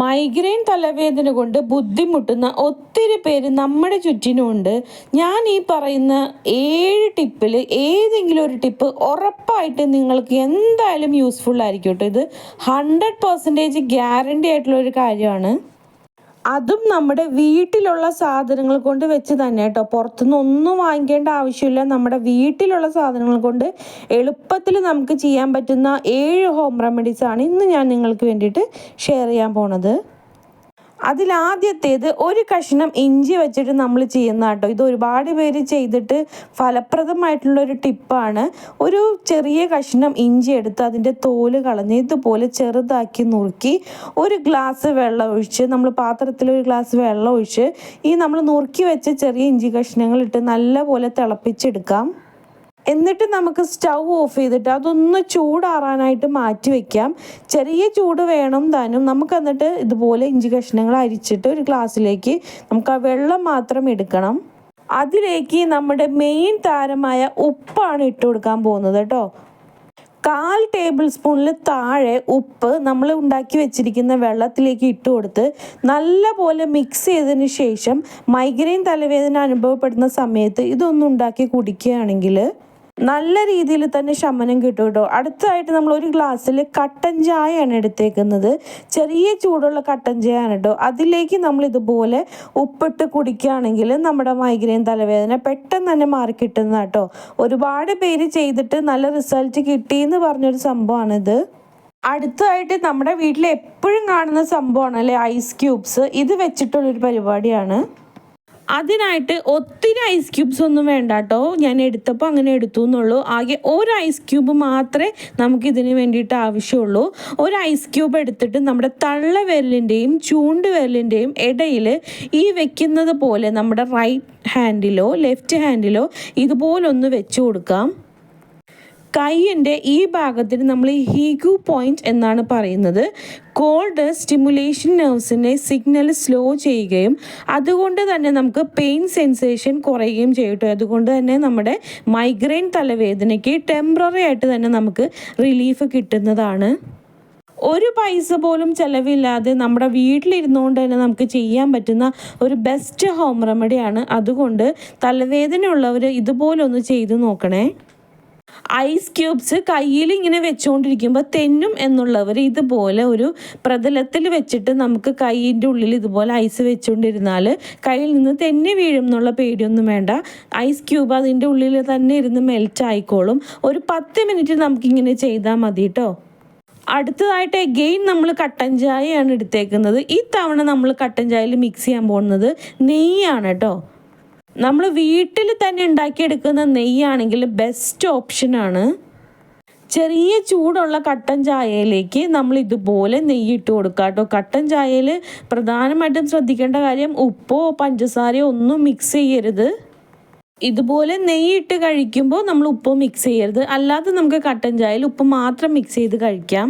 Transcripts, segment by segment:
Migraine തലവേദന കൊണ്ട് ബുദ്ധിമുട്ടുന്ന ഒത്തിരി പേര് നമ്മുടെ ചുറ്റിനുമുണ്ട്. ഞാൻ ഈ പറയുന്ന ഏഴ് ടിപ്പിൽ ഏതെങ്കിലും ഒരു ടിപ്പ് ഉറപ്പായിട്ട് നിങ്ങൾക്ക് എന്തായാലും യൂസ്ഫുൾ ആയിരിക്കും കേട്ടോ. ഇത് ഹൺഡ്രഡ് പെർസെന്റേജ് ഗ്യാരണ്ടി ആയിട്ടുള്ള ഒരു കാര്യമാണ്. അതും നമ്മുടെ വീട്ടിലുള്ള സാധനങ്ങൾ കൊണ്ട് വെച്ച് തന്നെ കേട്ടോ. പുറത്തുനിന്ന് ഒന്നും വാങ്ങിക്കേണ്ട ആവശ്യമില്ല. നമ്മുടെ വീട്ടിലുള്ള സാധനങ്ങൾ കൊണ്ട് എളുപ്പത്തിൽ നമുക്ക് ചെയ്യാൻ പറ്റുന്ന ഏഴ് ഹോം റെമഡീസാണ് ഇന്ന് ഞാൻ നിങ്ങൾക്ക് വേണ്ടിയിട്ട് ഷെയർ ചെയ്യാൻ പോണത്. അതിലാദ്യത്തേത് ഒരു കഷ്ണം ഇഞ്ചി വെച്ചിട്ട് നമ്മൾ ചെയ്യുന്ന കേട്ടോ ഇത് ഒരുപാട് പേര് ചെയ്തിട്ട് ഫലപ്രദമായിട്ടുള്ള ഒരു ടിപ്പാണ്. ഒരു ചെറിയ കഷ്ണം ഇഞ്ചി എടുത്ത് അതിന്റെ തോൽ കളഞ്ഞ് ഇതുപോലെ ചെറുതാക്കി നുറുക്കി ഒരു ഗ്ലാസ് വെള്ളം ഒഴിച്ച് നമ്മൾ പാത്രത്തിൽ ഒരു ഗ്ലാസ് വെള്ളം ഒഴിച്ച് ഈ നമ്മൾ നുറുക്കി വെച്ച ചെറിയ ഇഞ്ചി കഷ്ണങ്ങൾ ഇട്ട് നല്ലപോലെ തിളപ്പിച്ചെടുക്കാം. എന്നിട്ട് നമുക്ക് സ്റ്റൗ ഓഫ് ചെയ്തിട്ട് അതൊന്ന് ചൂടാറാനായിട്ട് മാറ്റി വെക്കാം. ചെറിയ ചൂട് വേണം താനും. നമുക്ക് എന്നിട്ട് ഇതുപോലെ ഇഞ്ചി കഷ്ണങ്ങൾ അരിച്ചിട്ട് ഒരു ഗ്ലാസ്സിലേക്ക് നമുക്ക് ആ വെള്ളം മാത്രം എടുക്കണം. അതിലേക്ക് നമ്മുടെ മെയിൻ താരമായ ഉപ്പാണ് ഇട്ട് കൊടുക്കാൻ പോകുന്നത് കേട്ടോ. കാൽ ടേബിൾ സ്പൂണിൽ താഴെ ഉപ്പ് നമ്മൾ ഉണ്ടാക്കി വെച്ചിരിക്കുന്ന വെള്ളത്തിലേക്ക് ഇട്ട് കൊടുത്ത് നല്ലപോലെ മിക്സ് ചെയ്തതിന് ശേഷം മൈഗ്രെയിൻ തലവേദന അനുഭവപ്പെടുന്ന സമയത്ത് ഇതൊന്നും ഉണ്ടാക്കി കുടിക്കുകയാണെങ്കിൽ നല്ല രീതിയിൽ തന്നെ ശമനം കിട്ടും കേട്ടോ. അടുത്തതായിട്ട് നമ്മൾ ഒരു ഗ്ലാസ്സിൽ കട്ടൻ ചായയാണ് എടുത്തേക്കുന്നത്. ചെറിയ ചൂടുള്ള കട്ടൻ ചായയാണ് കേട്ടോ. അതിലേക്ക് നമ്മൾ ഇതുപോലെ ഉപ്പിട്ട് കുടിക്കുകയാണെങ്കിൽ നമ്മുടെ മൈഗ്രെയിൻ തലവേദന പെട്ടെന്ന് തന്നെ മാറി കിട്ടുന്ന കേട്ടോ. ഒരുപാട് പേര് ചെയ്തിട്ട് നല്ല റിസൾട്ട് കിട്ടി എന്ന് പറഞ്ഞൊരു സംഭവമാണിത്. അടുത്തതായിട്ട് നമ്മുടെ വീട്ടിൽ എപ്പോഴും കാണുന്ന സംഭവമാണ് അല്ലേ? Ice cubes. ഇത് വെച്ചിട്ടുള്ളൊരു പരിപാടിയാണ്. അതിനായിട്ട് ഒത്തിരി ഐസ് ക്യൂബ്സ് ഒന്നും വേണ്ട കേട്ടോ ഞാൻ എടുത്തപ്പോൾ അങ്ങനെ എടുത്തു എന്നുള്ളൂ. ആകെ ഒരു ഐസ് ക്യൂബ് മാത്രമേ നമുക്ക് ഇതിന് വേണ്ടിയിട്ട് ആവശ്യമുള്ളൂ. ഒരു ഐസ് ക്യൂബ് എടുത്തിട്ട് നമ്മുടെ തള്ള വിരലിന്റെയും ചൂണ്ട് വിരലിന്റെയും ഇടയിൽ ഈ വെക്കുന്നത് പോലെ നമ്മുടെ റൈറ്റ് ഹാൻഡിലോ ലെഫ്റ്റ് ഹാൻഡിലോ ഇതുപോലൊന്ന് വെച്ച് കൊടുക്കാം. കൈയിന്റെ ഈ ഭാഗത്തിന് നമ്മൾ ഹീഗു പോയിന്റ് എന്നാണ് പറയുന്നത്. കോൾഡ് സ്റ്റിമുലേഷൻ നെർവ്സിനെ സിഗ്നൽ സ്ലോ ചെയ്യുകയും അതുകൊണ്ട് തന്നെ നമുക്ക് പെയിൻ സെൻസേഷൻ കുറയുകയും ചെയ്യട്ടോ അതുകൊണ്ട് തന്നെ നമ്മുടെ മൈഗ്രെയിൻ തലവേദനയ്ക്ക് ടെമ്പററി ആയിട്ട് തന്നെ നമുക്ക് റിലീഫ് കിട്ടുന്നതാണ്. ഒരു പൈസ പോലും ചിലവില്ലാതെ നമ്മുടെ വീട്ടിലിരുന്നുകൊണ്ട് തന്നെ നമുക്ക് ചെയ്യാൻ പറ്റുന്ന ഒരു ബെസ്റ്റ് ഹോം റെമഡിയാണ് അതുകൊണ്ട് തലവേദന ഉള്ളവർ ഇതുപോലൊന്ന് ചെയ്തു നോക്കണേ. ഐസ് ക്യൂബ്സ് കയ്യിൽ ഇങ്ങനെ വെച്ചുകൊണ്ടിരിക്കുമ്പോൾ തെന്നും എന്നുള്ളവർ ഇതുപോലെ ഒരു പ്രതലത്തിൽ വെച്ചിട്ട് നമുക്ക് കൈയിന്റെ ഉള്ളിൽ ഇതുപോലെ ഐസ് വെച്ചുകൊണ്ടിരുന്നാൽ കയ്യിൽ നിന്ന് തെന്നി വീഴും എന്നുള്ള പേടിയൊന്നും വേണ്ട. ഐസ് ക്യൂബ് അതിന്റെ ഉള്ളിൽ തന്നെ ഇരുന്ന് മെൽറ്റ് ആയിക്കോളും. ഒരു പത്ത് മിനിറ്റ് നമുക്കിങ്ങനെ ചെയ്താൽ മതി കേട്ടോ അടുത്തതായിട്ട് എഗെയിൻ നമ്മൾ കട്ടൻ ചായയാണ് എടുത്തേക്കുന്നത്. ഈ തവണ നമ്മൾ കട്ടൻ ചായയിൽ മിക്സ് ചെയ്യാൻ പോകുന്നത് നെയ്യാണ് കേട്ടോ നമ്മൾ വീട്ടിൽ തന്നെ ഉണ്ടാക്കിയെടുക്കുന്ന നെയ്യാണെങ്കിൽ ബെസ്റ്റ് ഓപ്ഷനാണ് ചെറിയ ചൂടുള്ള കട്ടൻ ചായയിലേക്ക് നമ്മൾ ഇതുപോലെ നെയ്യ് ഇട്ട് കൊടുക്കുക കേട്ടോ. കട്ടൻ ചായയിൽ പ്രധാനമായിട്ടും ശ്രദ്ധിക്കേണ്ട കാര്യം ഉപ്പോ പഞ്ചസാരയോ ഒന്നും മിക്സ് ചെയ്യരുത്. ഇതുപോലെ നെയ്യ് ഇട്ട് കഴിക്കുമ്പോൾ നമ്മൾ ഉപ്പ് മിക്സ് ചെയ്യരുത്. അല്ലാതെ നമുക്ക് കട്ടൻ ചായയിൽ ഉപ്പ് മാത്രം മിക്സ് ചെയ്ത് കഴിക്കാം.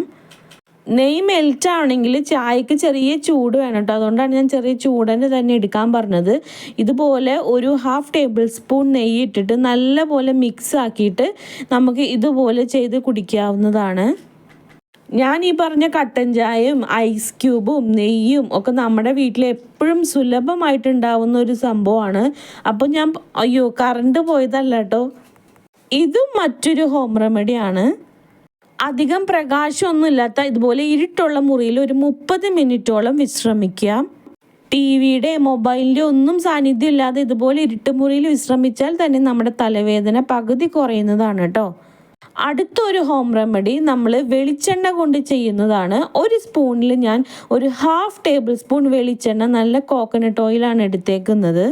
നെയ്യ് മെൽറ്റ് ആണെങ്കിൽ ചായക്ക് ചെറിയ ചൂട് വേണം കേട്ടോ അതുകൊണ്ടാണ് ഞാൻ ചെറിയ ചൂടനെ തന്നെ എടുക്കാൻ പറഞ്ഞത്. ഇതുപോലെ ഒരു ഹാഫ് ടേബിൾ സ്പൂൺ നെയ്യ് ഇട്ടിട്ട് നല്ലപോലെ മിക്സ് ആക്കിയിട്ട് നമുക്ക് ഇതുപോലെ ചെയ്ത് കുടിക്കാവുന്നതാണ്. ഞാൻ ഈ പറഞ്ഞ കട്ടൻ ചായയും ഐസ് ക്യൂബും നെയ്യും ഒക്കെ നമ്മുടെ വീട്ടിൽ എപ്പോഴും സുലഭമായിട്ടുണ്ടാവുന്ന ഒരു സംഭവമാണ്. അപ്പോൾ ഞാൻ അയ്യോ കറണ്ട് പോയതല്ല കേട്ടോ ഇതും മറ്റൊരു ഹോം റെമഡിയാണ് അധികം പ്രകാശമൊന്നുമില്ലാത്ത ഇതുപോലെ ഇരുട്ടുള്ള മുറിയിൽ ഒരു മുപ്പത് മിനിറ്റോളം വിശ്രമിക്കുക. ടി വിയുടെ മൊബൈലിന്റെ ഒന്നും സാന്നിധ്യം ഇല്ലാതെ ഇതുപോലെ ഇരുട്ട് മുറിയിൽ വിശ്രമിച്ചാൽ തന്നെ നമ്മുടെ തലവേദന പകുതി കുറയുന്നതാണ് കേട്ടോ. അടുത്തൊരു ഹോം റെമഡി നമ്മൾ വെളിച്ചെണ്ണ കൊണ്ട് ചെയ്യുന്നതാണ്. ഒരു സ്പൂണിൽ ഞാൻ ഒരു ഹാഫ് ടേബിൾ സ്പൂൺ വെളിച്ചെണ്ണ നല്ല കോക്കനട്ട് ഓയിലാണ് എടുത്തേക്കുന്നത്.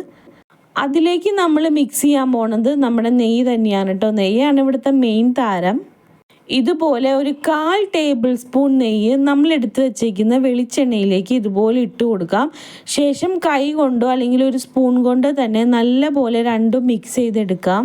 അതിലേക്ക് നമ്മൾ മിക്സ് ചെയ്യാൻ പോണത് നമ്മുടെ നെയ്യ് തന്നെയാണ് കേട്ടോ. നെയ്യാണ് ഇവിടുത്തെ മെയിൻ താരം. ഇതുപോലെ ഒരു കാൽ ടേബിൾ സ്പൂൺ നെയ്യ് നമ്മൾ എടുത്ത് വെച്ചേക്കുന്ന വെളിച്ചെണ്ണയിലേക്ക് ഇതുപോലെ ഇട്ട് കൊടുക്കാം. ശേഷം കൈ കൊണ്ടോ അല്ലെങ്കിൽ ഒരു സ്പൂൺ കൊണ്ടോ തന്നെ നല്ല പോലെ രണ്ടും മിക്സ് ചെയ്തെടുക്കാം.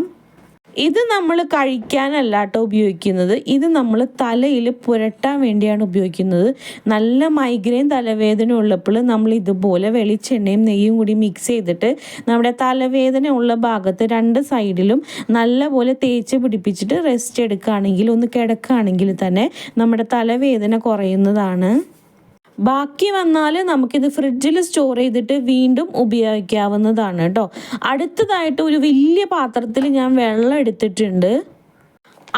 ഇത് നമ്മൾ കഴിക്കാനല്ല കേട്ടോ ഉപയോഗിക്കുന്നത്. ഇത് നമ്മൾ തലയിൽ പുരട്ടാൻ വേണ്ടിയാണ് ഉപയോഗിക്കുന്നത്. നല്ല മൈഗ്രെയിൻ തലവേദന ഉള്ളപ്പോൾ നമ്മൾ ഇതുപോലെ വെളിച്ചെണ്ണയും നെയ്യും കൂടി മിക്സ് ചെയ്തിട്ട് നമ്മുടെ തലവേദന ഉള്ള ഭാഗത്ത് രണ്ട് സൈഡിലും നല്ലപോലെ തേച്ച് പിടിപ്പിച്ചിട്ട് റെസ്റ്റ് എടുക്കുകയാണെങ്കിൽ ഒന്ന് കിടക്കുകയാണെങ്കിൽ തന്നെ നമ്മുടെ തലവേദന കുറയുന്നതാണ്. ബാക്കി വന്നാൽ നമുക്കിത് ഫ്രിഡ്ജിൽ സ്റ്റോർ ചെയ്തിട്ട് വീണ്ടും ഉപയോഗിക്കാവുന്നതാണ് കേട്ടോ അടുത്തതായിട്ട് ഒരു വലിയ പാത്രത്തിൽ ഞാൻ വെള്ളം എടുത്തിട്ടുണ്ട്.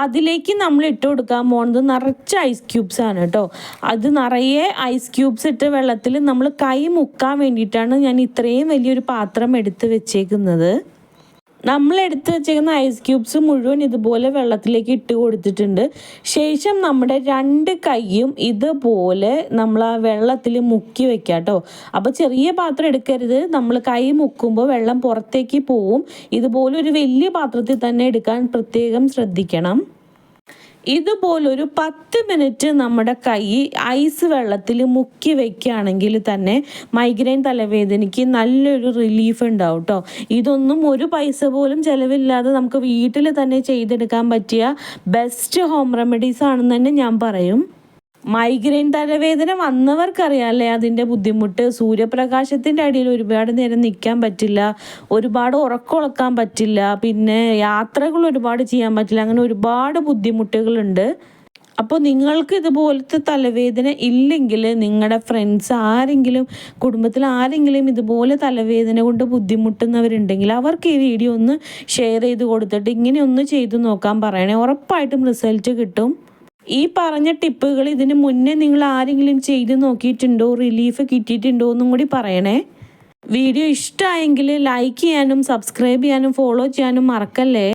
അതിലേക്ക് നമ്മൾ ഇട്ട് കൊടുക്കാൻ പോകുന്നത് നിറച്ച് ഐസ് ക്യൂബ്സ് ആണ് കേട്ടോ അത് നിറയെ ഐസ് ക്യൂബ്സ് ഇട്ട വെള്ളത്തിൽ നമ്മൾ കൈ മുക്കാൻ വേണ്ടിയിട്ടാണ് ഞാൻ ഇത്രയും വലിയൊരു പാത്രം എടുത്ത് വെച്ചേക്കുന്നത്. നമ്മൾ എടുത്ത് വെച്ചേക്കുന്ന ഐസ് ക്യൂബ്സ് മുഴുവൻ ഇതുപോലെ വെള്ളത്തിലേക്ക് ഇട്ട് കൊടുത്തിട്ടുണ്ട്. ശേഷം നമ്മുടെ രണ്ട് കൈയും ഇതുപോലെ നമ്മൾ ആ വെള്ളത്തിൽ മുക്കി വെക്കുക കേട്ടോ അപ്പോൾ ചെറിയ പാത്രം എടുക്കരുത്. നമ്മൾ കൈ മുക്കുമ്പോൾ വെള്ളം പുറത്തേക്ക് പോവും. ഇതുപോലെ ഒരു വലിയ പാത്രത്തിൽ തന്നെ എടുക്കാൻ പ്രത്യേകം ശ്രദ്ധിക്കണം. ഇതുപോലൊരു പത്ത് മിനിറ്റ് നമ്മുടെ കൈ ഐസ് വെള്ളത്തിൽ മുക്കി വെക്കുകയാണെങ്കിൽ തന്നെ മൈഗ്രെയിൻ തലവേദനയ്ക്ക് നല്ലൊരു റിലീഫ് ഉണ്ടാവും കേട്ടോ ഇതൊന്നും ഒരു പൈസ പോലും ചിലവില്ലാതെ നമുക്ക് വീട്ടിൽ തന്നെ ചെയ്തെടുക്കാൻ പറ്റിയ ബെസ്റ്റ് ഹോം റെമഡീസ് ആണെന്ന് തന്നെ ഞാൻ പറയും. മൈഗ്രെയിൻ തലവേദന വന്നവർക്കറിയാം അല്ലേ? അതിന്റെ ബുദ്ധിമുട്ട്. സൂര്യപ്രകാശത്തിന്റെ അടിയിൽ ഒരുപാട് നേരം നിൽക്കാൻ പറ്റില്ല. ഒരുപാട് ഉറക്കമുളക്കാൻ പറ്റില്ല. പിന്നെ യാത്രകൾ ഒരുപാട് ചെയ്യാൻ പറ്റില്ല. അങ്ങനെ ഒരുപാട് ബുദ്ധിമുട്ടുകളുണ്ട്. അപ്പോൾ നിങ്ങൾക്ക് ഇതുപോലത്തെ തലവേദന ഇല്ലെങ്കിൽ നിങ്ങളുടെ ഫ്രണ്ട്സ് ആരെങ്കിലും കുടുംബത്തിൽ ആരെങ്കിലും ഇതുപോലെ തലവേദന കൊണ്ട് ബുദ്ധിമുട്ടുന്നവരുണ്ടെങ്കിൽ അവർക്ക് ഈ വീഡിയോ ഒന്ന് ഷെയർ ചെയ്ത് കൊടുത്തിട്ട് ഇങ്ങനെ ഒന്ന് ചെയ്തു നോക്കാൻ പറയണേ. ഉറപ്പായിട്ടും റിസൾട്ട് കിട്ടും. ഈ പറഞ്ഞ ടിപ്പുകൾ ഇതിന് മുന്നേ നിങ്ങൾ ആരെങ്കിലും ചെയ്ത് നോക്കിയിട്ടുണ്ടോ? റിലീഫ് കിട്ടിയിട്ടുണ്ടോ എന്നും കൂടി പറയണേ. വീഡിയോ ഇഷ്ടമായെങ്കിൽ ലൈക്ക് ചെയ്യാനും സബ്സ്ക്രൈബ് ചെയ്യാനും ഫോളോ ചെയ്യാനും മറക്കല്ലേ?